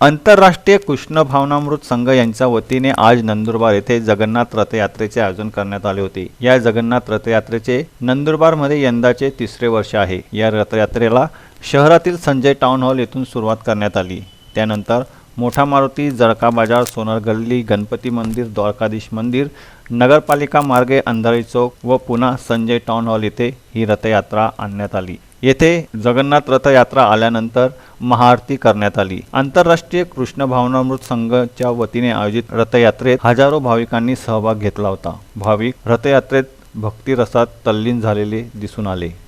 आंतरराष्ट्रीय कृष्ण भावनामृत संघ यांच्या वतीने आज नंदुरबार येथे जगन्नाथ रथयात्रेचे आयोजन करण्यात आले होते. या जगन्नाथ रथयात्रेचे नंदुरबारमध्ये यंदाचे तिसरे वर्ष आहे. या रथयात्रेला शहरातील संजय टाउन हॉल येथून सुरुवात करण्यात आली. त्यानंतर मोठा मारुती जळका बाजार सोनर गल्ली गणपती मंदिर द्वारकाधीश मंदिर नगरपालिका मार्गे अंधारी चौक व पुन्हा संजय टाउन हॉल येथे ही रथयात्रा आणण्यात आली. येथे जगन्नाथ रथयात्रा आल्यानंतर महाआरती करण्यात आली. आंतरराष्ट्रीय कृष्ण भावनामृत संघाच्या वतीने आयोजित रथयात्रेत हजारो भाविकांनी सहभाग घेतला होता. भाविक रथयात्रेत भक्तिरसात तल्लीन झालेले दिसून आले.